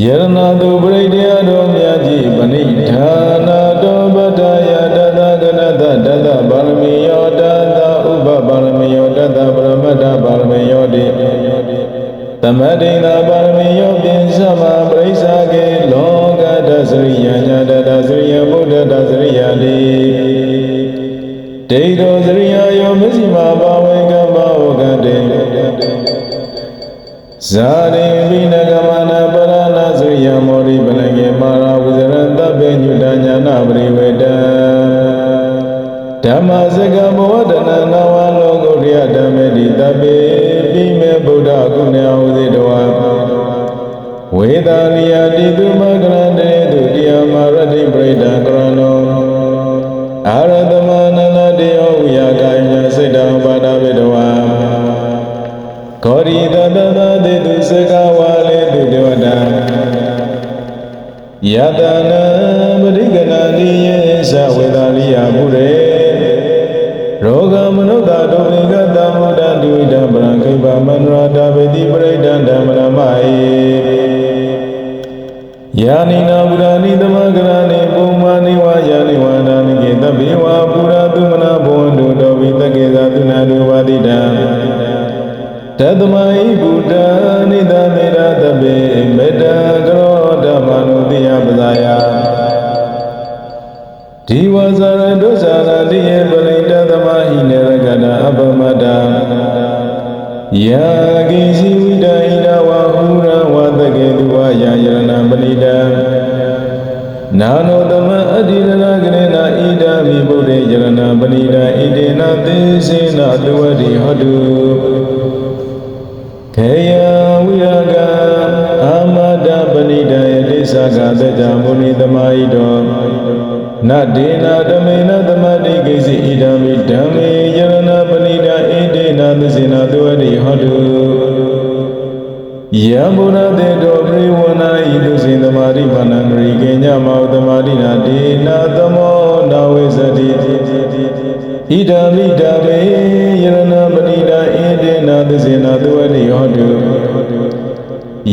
ယရဏတုပရိတယတော်မြတ်ကြီးပဏိဌာနာတောပတ္တယတတကရတတတပါရမီယောတတဥပပါရမီယောတတပရမတ္ထပါရမီယောတိသမတိနာပါရမီယောပိသမပရိစ္ဆာကေလောကတသရိယညာတတသရိယဘုဒ္ဓတသရိယတိဒိဋ္ဌောသရိယယောမစီမာဘာဝေကမဝကတေဇာရိဝိနဂမနာပရဏသုရိယ မောရိပလကေမာရာဝိဇရတဗ္ဗေညုတညာနာပရိဝေတံဓမ္မစကဘောဒနာနဝလောကုရိယဓမ္မေတိတပိပိမေဗုဒ္ဓကုဏေဟုဇိတဝါဝေဒာလိယတိတုမကရန္တေတုတိယမရတိပရိဒံကရဏောအာရတမနန္ဒတေယောဝိယကာယညစိတ်တံပါဒဝေတဝါဂောရိတတတတေ ယတနာပရိကနာတိယေသဝေဒာလိယမုရေရောဂမနုဿဒုပိကတမုဒ္ဒတုဣဒံပရံခိဗမန္တရာတပေတိပရိဒံဓမ္မရမယေယာနိနာပုရာဏိသမဂရဏိပုံမာနိဝါယာနိဝါဒာနိကေတပိဝါပုရာတုမနာဘောန္တုတောပိတကေသာတုနာတုဝါတိတံတတမဟိဗု ယာကိစီဝိဒဟိနဝဟုရဝတကေတုဝယာယရဏပဏိတံနာနောတမအတ္တိရဏကရေနာဣဒာမိဗုဒ္ဓေယရဏပဏိတံဣတေနသေစေနတဝတိဟောတုခေယဝိရကအာမတပဏိတယတိသကတတမုနိသမာဟိတောနတေနာဓမေနသမတိကိစီဣဒံမိဓမ္မေယရ ဏပဏိတဣတေနာသစေနာသဝတိဟောတုယံဘုရတေတောပရိဝနာဤသူစေသမာရိပါဏံဂရိကေညမောသမာရိနာဒေနာသမောနာဝေစတိဣဒံမိဓမ္မေယရဏပဏိတဣတေနာသစေနာသဝတိဟောတု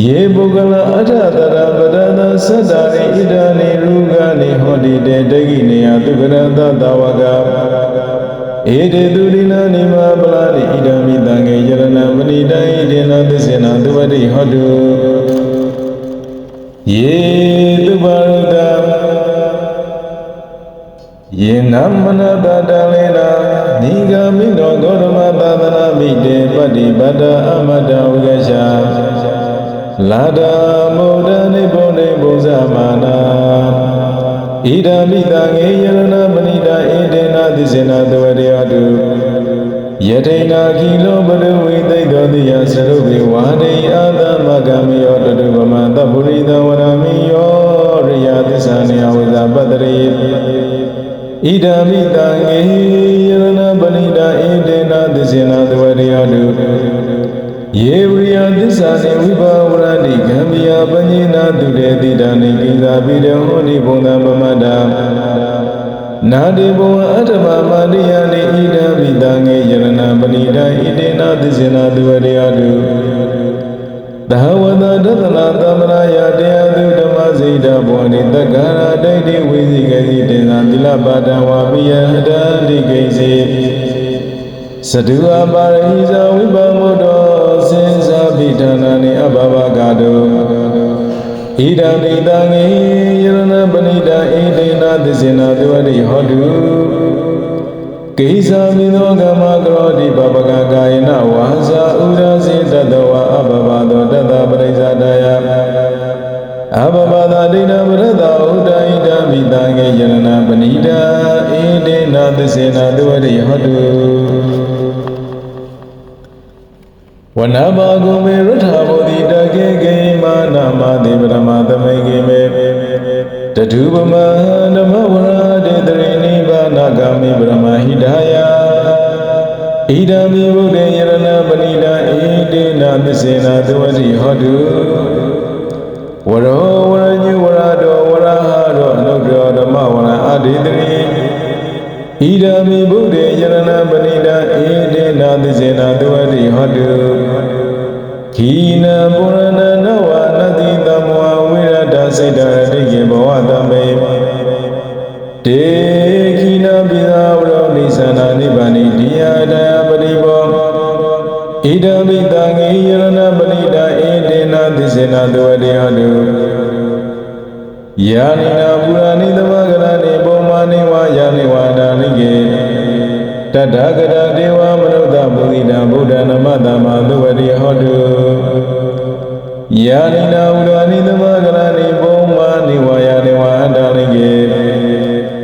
ယေပုဂ္ဂလအထတရပဒနာသတ္တာရိဣဒာနိရူဂာနိဟောတိတေတဂိနေယသုကရတသဝက ဧတေသူရိနာနိမပလာနိဣဒံမိတံငေယရဏမဏိတံဣတေနသစ္စေနာသုဝတိဟောတုယေသူပါရုတံယေနမနတတလေနာနိဂာမိနောဂေါရမသာသနာမိတေပတ္တိပတ္တအမတဝိကရှာလာဒမုဒ္ဒနိဗ္ဗုဒ္ဓေဘုဇမာနာ ဣဒံမိတံငေယရဏမဏိတာဣတေနသစ္စေနာသဝရယတုယထိနာခိလောဘရဝိသိတောတိယသရုပ်ေဝါရိအာသမဂမိယောတတုပမတပုရိသဝရမိယောရိယသစ္စာနေယဝိဇာပတ္တရိဣဒံမိတံငေယရဏပဏိတာဣတေနသစ္စေနာသဝရယတုယေဝ နေကိသာပိတံဟောတိဘုံသံပမတ္တနာတိဘဝအတ္တမမာတိယနေဣဒံမိတံငေယရဏပဏိတာဣတေနသစ္စေနာသဝရယတုသဟဝတဒသနာသမရယတရားသူဓမ္မစိတ်တဘောနိတက္ကရာဒိဋ္ဌိဝိသိကေတိတေသာသီလပါဒံဝါပိယဟတံတိကိစီသတုအပါရိဇာဝိပ ဣဒံတိတံငေယရဏပဏိတဣတေနသစ္စေနာသဝတိဟောတုကိစ္ဆာမိသောကမ္မကရောတိပပကကာယနဝါစာဥရစေတတဝအဘဘသောတတပရိစ္ဆဒာယအဘဘသာဒိဋ္ဌပရတဥဒ္ဒိတမိတံငေယရဏပဏိတဣတေနသစ္စေနာသဝတိဟောတုဝနဘာဂုမေရထဘောတိတကေကေ မာနာမတိပရမသမိကေမေတတုပမဓမ္မဝရတေတရိနိဗ္ဗာနဂာမိပရမဟိတယဣဒံမိဘုဒ္ဓေယရဏပဏိတာဣတေနသစ္စေနာသဝတိဟောတုဝရောဝရညုဝရတောဝရဟတောအနုတ္တရောဓမ္မဝရအတေတရိဣဒံမိဘုဒ္ဓေယရဏပဏိတာဣတေနသစ္စေနာသဝတိဟောတု ခီနပုရဏနောဝနတိတမဝဝိရဒစိတ်တဒိကေဘဝတမေတေခီနပိသာဝရောနိသနာနိဗ္ဗာနိတိယတပရိဘောဣဒံပိတံငေယရဏပရိဒဧတေနသစ္စေနသဝတေဟတုယာနိနာပုရဏိသမဂရဏိပုံမာနိဝါယာနိဝါဒာနိကေ ထကရဒေဝမနုဿပုရိဒံဗုဒ္ဓနမတ္တမသဝတိဟောတုယာနိနာပူရာနိသမဂရဏိပုံမာနိဝါယာနိဝါဒာနိကေ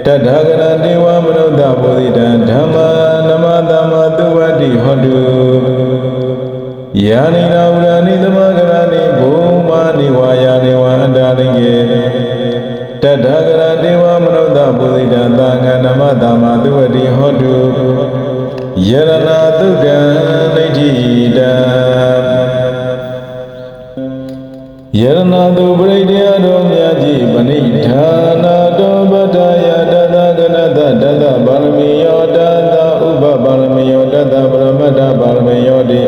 တတ္ထကရဒေဝမနုဿပုရိဒံဓမ္မနမတ္တမသဝတိဟောတုယာနိနာဝရဏိသမဂရဏိဘုမာနိဝါယာနိဝါအန္တာလိကေတတ္ထဂရဒေဝမနုဿပုရိဒံသာငန္နမတာမသုဝတိဟောတု ယရဏသုကံဒိဋ္ဌိတံယရဏသူပရိဒေယတော်မြတ်ကြီးပဏိဌာနာတောပတ္တယတတကနတတတပါရမီယောတတဥပပါရမီယောတတပရမတ္တပါရမီယောတိ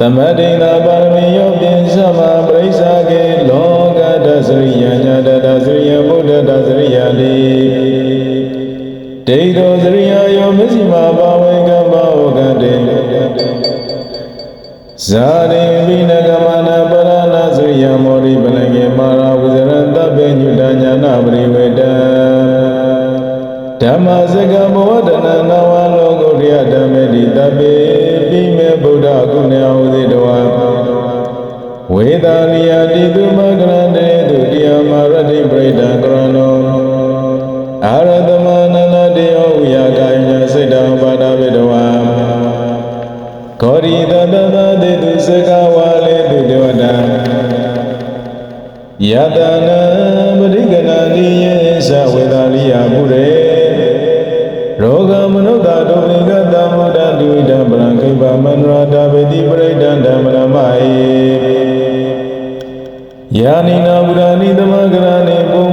သမတိနာပါရမီယောပိသမပရိစ္ဆာကေလောကတသရိယညာတတသရိယဗုဒ္ဓတသရိယလိဒိဋ္ဌောသရိ ဇာရိပိနဂမနာပရဏသရိယမောရိပလကေမာရာဝုဇရတဗ္ဗညုတညာနာပရိဝေတံဓမ္မစကမောဒနာနဝလောကုတ္တယဓမ္မေတိတပိပိမေဗုဒ္ဓကုဏေဟုသေတဝါဝေသာလိယတိတုမကရန္တေတုတိယမရတိပရိဒံကရဏောအာရသမနန္ဒတေယောဝိယကာယ ဂောရိတတတတေတုစကဝါလေတုဒေဝတံယတနာပရိကနာတိယေသဝေသာလိယပုရေရောဂမနုဿဒုဝိကတမုဒ္ဒတုဣဒံပရံခိဗမန္တရာတာဝေတိပရိဒံဓမ္မရမယေယာနိနာပုရာဏိသမဂရဏိပုံ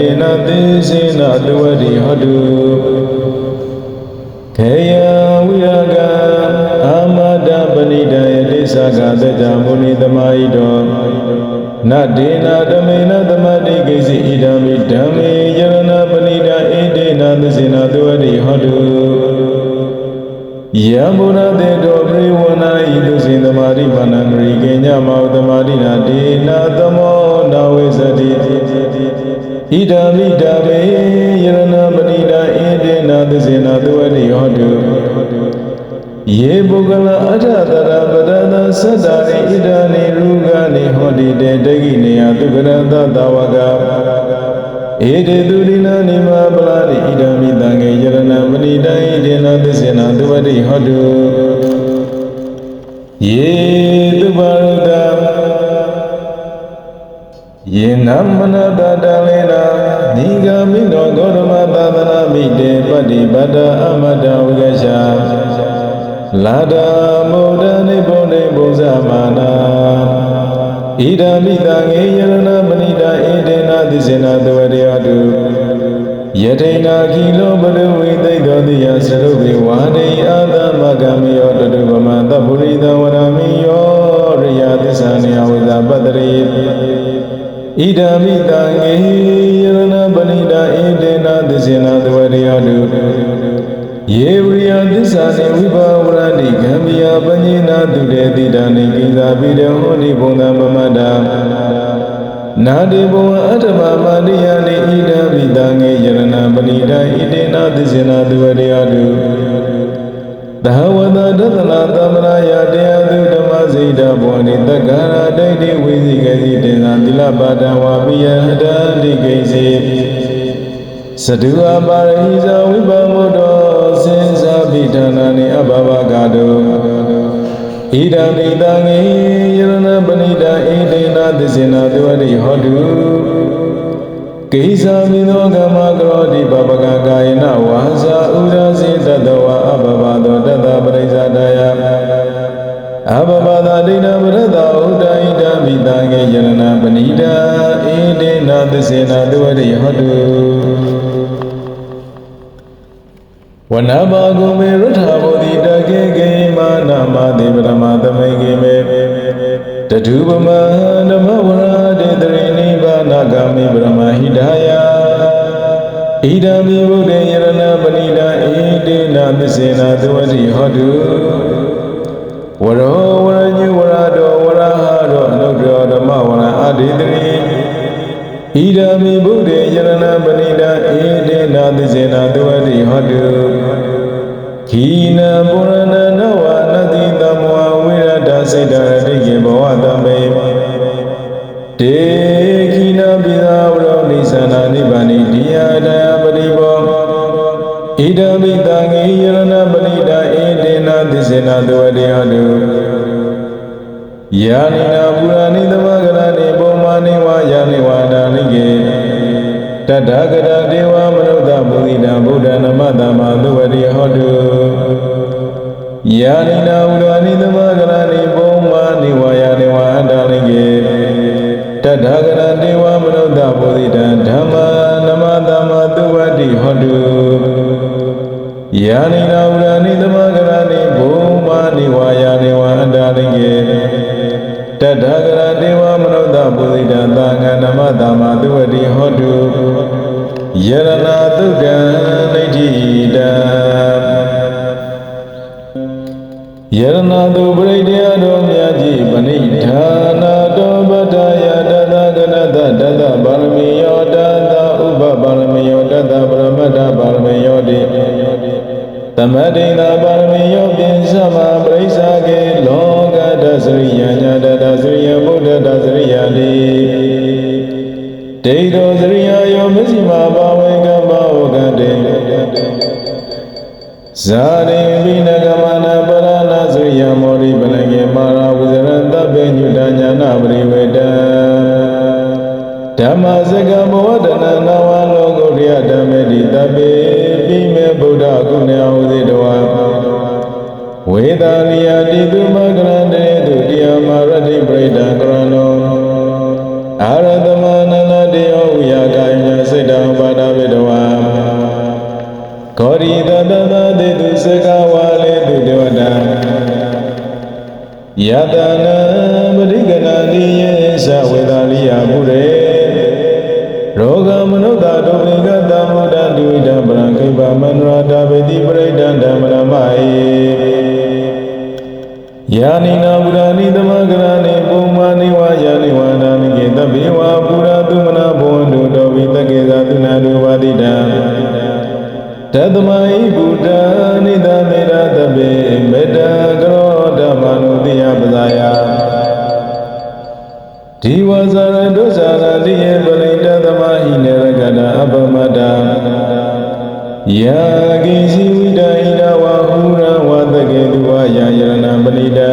တံဣတေနသေစေနတဝတိဟတုခေယဝိရကအာမဒပဏိတံယတိသကတတမုနိသမာဟိတောနတေနာဓမေနသမတိကိစီဣဒံမိဓမ္မေယရဏပဏိတံဣတေနသစေနတဝတိဟတုယံဘုရတေတောပရိဝနာဤသူစေသမာရိပါဏံဂရိကေညမောသမာရိနာဒေနာသမောနာဝေစတိ ဣဒံမိဓမ္မေယရဏပဏိတံဣတေနသစေနတဝတိဟတုယေပုဂ္ဂလအထတရပဒသသတ္တာရိဣဒာနိရူဂာနိဟောတိတေတကိနေယသူကရတသဝကဧတေသူရိနာနိမပလာတိဣဒံမိတံငေယရဏမဏိတံဣဒေနသစ္စေနသဝတိဟောတုယေသူပါရုတံ ယေနမနတတလေနာနိဂာမိနောဂေါရမသာသနာမိတေပတ္တိပတ္တအမတဝိကရှာလာဒမုဒ္ဒနိဗ္ဗုန်ေဘုဇမာနာဣဒံမိတံငေယရဏမဏိတာဣဒေနသစ္စေနသဝရေယတုယထိနာခိလောဘရဝိသိတောတိယသရုပ်ေဝါဒေအာသမဂမေယောတတုဗမတပုရိသဝရမိယောရိယသစ္စာနေယဝိဇာပတ္တရိ ဣဒံမိတံငေယရဏပဏိတာဣဒေနသစ္စေနသဝရေယတုယေဝရိယသစ္စာနေဝိဘာဝရတိဂံမိယပညိနာတုတေတိတံနိကိသာပိတေဟောနိဘုံသံပမတ္တာနာတိဘဝအတ္တမမာတိယနိဣဒံမိတံငေယရဏပဏိတဣတေနသစ္စေနာသူဝရိယတုသဟဝတဒသနာသမရာယတရားသူဓမ္မ စိတ်တဘောနိတက္ကရာဒိဋ္ဌိဝိသိကေစီတေနာသီလပါဒဝါပိယဟတန္တိကိစီသတုအပါရိဇာဝိပမုတ္တောစေဇာပိဌာနာနိအဘဘဂတောဣဒံမိတံငေယရဏပဏိတာဣဒေနာသစ္စေနာသဝတိဟောတုကိစ္ဆာမိသောကမ္မကရောတိပပကကာယနာဝါစာဥရစေတတဝအဘဘသောတတပရိစ္ဆဒယ အဘဘာသာဒိဋ္ဌပရတဥဒ္ဒိတမိတံငေယရဏပဏိတာဣတိနာသစ္စေနာသဝရိဟောတုဝနဘာဂုမေရထဘောတိတကေကေမာနမတိပရမသမိကေမေတတုပမဓမ္မဝရဒေတရိနိဗ္ဗာနဂာမိပရမဟိတယဣဒံမိဘုဒ္ဓေယရဏပဏိတာဣတိနာသစ္စေနာသဝရိဟောတု ဝရောဝရညုဝရတောဝရဟတောအနုတ္တရောဓမ္မဝရအာဒေတရိဣဒံမိဘုဒ္ဓေယရဏပဏိတာဣတိနာသစ္စေနာသဝရိဟောတုခိနပုရဏနဝနတိတမောဝိရဒစိတ်တရတိကေဘဝတမေတေခိနပိသာဝရောနိသနာနိဗ္ဗာနိတိယတယပရိဘောဣဒံမိတံငေယရဏပဏိတာဣတေန သစ္စေနာသဝတိဟတုယာနိနာပူရာနိသမဂရဏိပုံမာနိဝါယာနိဝါဒာနိကေတတ္ထဂရဒေဝမနုဿပုရိတံဗုဒ္ဓနာမတမသဝတိဟောတုယာနိနာဥဒာနိသမဂရဏိပုံမာနိဝါယာနိဝါဒာနိကေတတ္ထဂရဒေဝမနုဿပုရိတံဓမ္မာနမတမသဝတိဟောတုယာနိနာဥဒာနိသမဂရဏိပုံမာ နိဝါယာနိဝါဒာနိကေတတ္ထဂရဒေဝမနုဿပုရိတံသာငန္ဓမတမသဝတိဟောတုယရဏတုကံဒိဋ္ဌိတံယရဏတုပရိဒေယတော်မြတ်ကြီးပဏိဌာနာတောပတ္တယတတကနတတတ သမတိနာပါရမီယောပိသမပရိစ္ဆာကေလောကတသရိယညာတတသရိယဗုဒ္ဓတသရိယတိဒိဋ္ဌောသရိယယောမဇ္ဈိမဘာဝေကမ္မဝကတေဇာရိပိနဂမနာပရဏသရိယမောရိပလကေမာရာဝုဇရတပ္ပေညုတညာနာပရိဝေတံဓမ္မစကဘောဒနာနဝလောကုရိယဓမ္မေတိတပ္ပေပိမေဗုဒ္ဓကုဏေဟောတိတဝါ ဝေဒာလိယတိတုမကရန္တေတုတိယမာရတိပရိဒံကရဏောအာရတမနန္ဒတေယောဝိယကာယညစိတ်တံပါဒဝေတဝါဂောရိတတသတေတုစကဝါလေတုဒေဝတံယတနာပရိကနာတိယေသဝေဒာလိယပုရေရောဂမနုဿဒုဝိကတမုဒ္ဒတုဣဒံပရံခိဗမန္တရာတာဝေတိပရိဒံဓမ္မ ယာနိနာပုရာနိသမဂရဏိပုံမာနိဝါယာနိဝါဒာနိကေတဗေဝပုရာတုမနာဘောန္တုတောဝိတကေသာတုနာတုဝါတိတံတတမဟိဗုဒ္ဓနိတမေရတပေမေတ္တာကရောဓမ္မနုတိယပဇာယဒီဝဇာရဒုဇာရတိယေပရိတသမဟိနေရကတာအပမတ္တ ယာကိစီဝိဒဟိနဝဟူရဝတကေတုဝယာယရဏပဏိတံ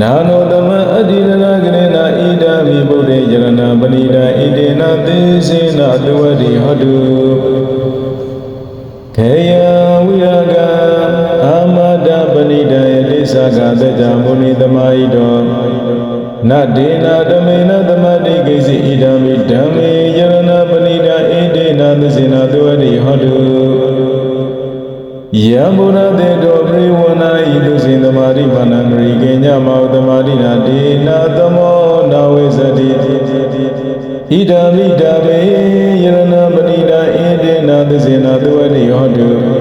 နာနောသမအတ္တိရဏကရေနာဣဒာမိဗုဒ္ဓေယရဏပဏိတံဣတေနသေစေနတဝတိဟောတုခေယဝိရကအာမဒပဏိတံယတိ သကတကြမုနိသမာဟိတောနတေနာဓမေနသမတိကိစီဣဒံမိဓမ္မေယရဏပဏိတဣတေနသစေနာသဝတိဟောတုယံဘုရတေတောပရိဝနာဤသူစဉ်သမာဓိမာနဂရိကေညမောသမာဓိနာတေနာသမောနာဝေစတိဣဒံမိဓမ္မေယရဏပဏိတဣတေနသစေနာသဝတိဟောတု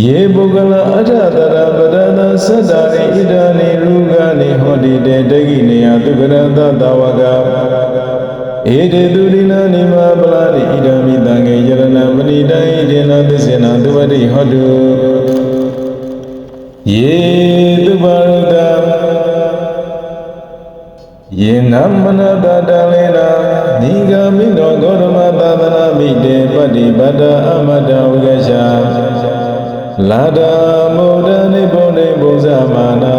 ယေပုဂ္ဂလအထတရပဒနာသတ္တာရိဣဒာနိရူဂာနိဟောတိတေတကိနေယသူကရတသဝကဧတေသူရိနာနိမပလာနိဣဒာမိတံငေယရဏမဏိတံဣဒေနသစ္စေနသူဝတိဟောတုယေသူပါရုတံယေနမနတတလေနာနိဂမိနောဂေါရမသာသနာမိတေပတ္တိပတ္တအမတဝိကရှာ လာဒမုဒ္ဒနိဗုဒ္ဓေဘုဇမာနာ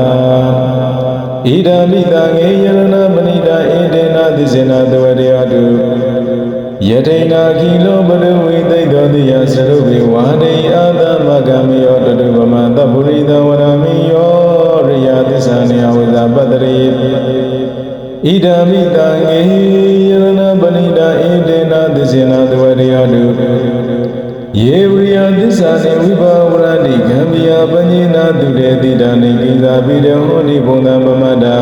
ဣဒာမိတံငေယရဏပဏိတာဣဒေနသစ္စေနာတဝရေယတုယယထိန်နာကိလောဘရဝိသိတ္တောတိယသရုပ်ေဝါဒိအာသမဂမိယောတတုပမတပုရိသဝရမိယောရိယသစ္စာနေယဝိဇာပတ္တရိဣဒာမိတံငေယရဏပဏိတာဣတေနသစ္စေနသဝရိယတု ယေဝရိယသစ္စာနေဝိဘာဝရဏိဂံမိယပညိနာတုတေတိတာနေကိသာပိရဟောနိဘုံသံပမတ္တာ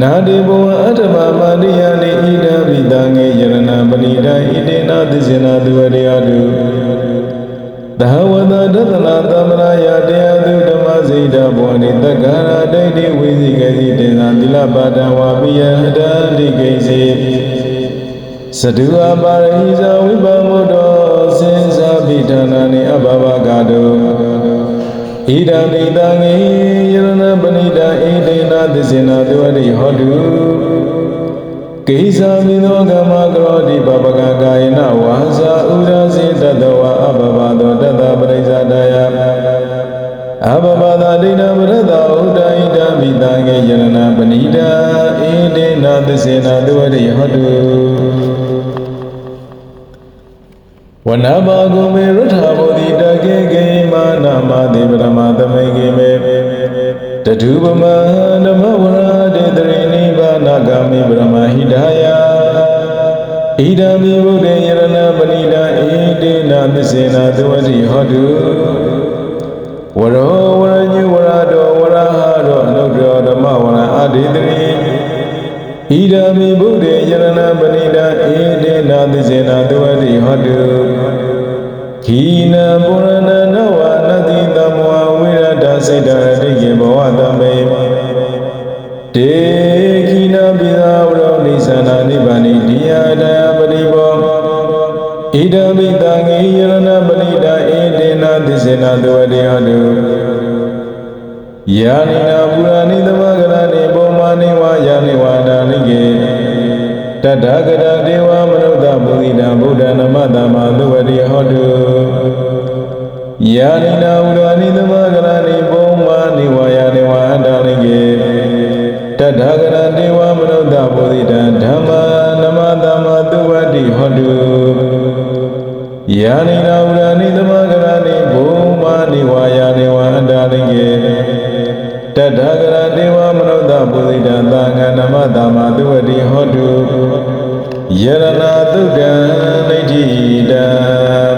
နာတိဘဝအတ္တမမာတိယနိဣဒံမိတံငေယရဏပဏိတာဣတေနသစ္စေနသဝရိယတုသဟဝတဒသနာသမနာယတရားသူဓမ္မစိတ်တဘောနိတက္ကရာဒိဋ္ဌိဝိသိကေတိတေနာသီလပါဒံဝါပိယဟတံတိကိစေသတုအပါရိဇဝိပမုတော စင်္စာပိဌာနာနိအဘဘဂတောဣဒံမိတံငေယရဏပဏိတာဣတေနသစ္စေနာသဝတိဟောတုကိစ္ဆာမိသောကမ္မကရောတိပပကကာယနာဝါစာဥရစေတတဝအဘဘသောတတပရိစ္ဆဒယအဘဘသာဒိဋ္ဌပရတဥဒ္ဒဣဒံမိတံငေယရဏပဏိတာဣတေနသစ္စေနာသဝတိဟောတု ဝနဘာဂုမေရထဘောတိတကေကေမာနာမတိပရမသမိကေမေတတုပမဓမ္မဝရတေတရိနိဗ္ဗာနဂာမိပရမဟိတယဣဒံမိဘုဒ္ဓေယရဏပဏိတာဣတေနသစ္စေနာသဝတိဟောတုဝရောဝရညုဝရတောဝရဟရောအနုတ္ ခိနပုရဏနဝနတိတမောဝိရဒစိတ်တရတိကေဘဝတမေတေခိနပိသာဝရောနိသနာနိဗ္ဗာနိတိယတယပရိဘောဣဒံမိတံငေယရဏပဏိတာဧတေနာသစ္စေနာသဝတိဟောတုယာနိနာပူရာနိသမဂရဏိပုံမာနိဝါယာနိဝါဒာနိကေတတ္ထဂရဒေဝမနုဿ ပုရိတံဗုဒ္ဓနမတမသုဝတိဟောတုယာနိနာပူရာနိသမဂရဏိပုံမာနိဝါယာနိဝါဒာနိကေတတ္ထဂရဒေဝမနုဿပုရိတံဓမ္မာနမတမသုဝတိဟောတုယာနိနာပူရာနိသမဂရဏိပုံမာနိဝါယာနိဝါဒာနိကေတတ္ထဂရဒေဝမနုဿပုရိတံသံဃာနမတမသုဝတိဟောတု ယရဏသုကံဒိဋ္ဌိတံ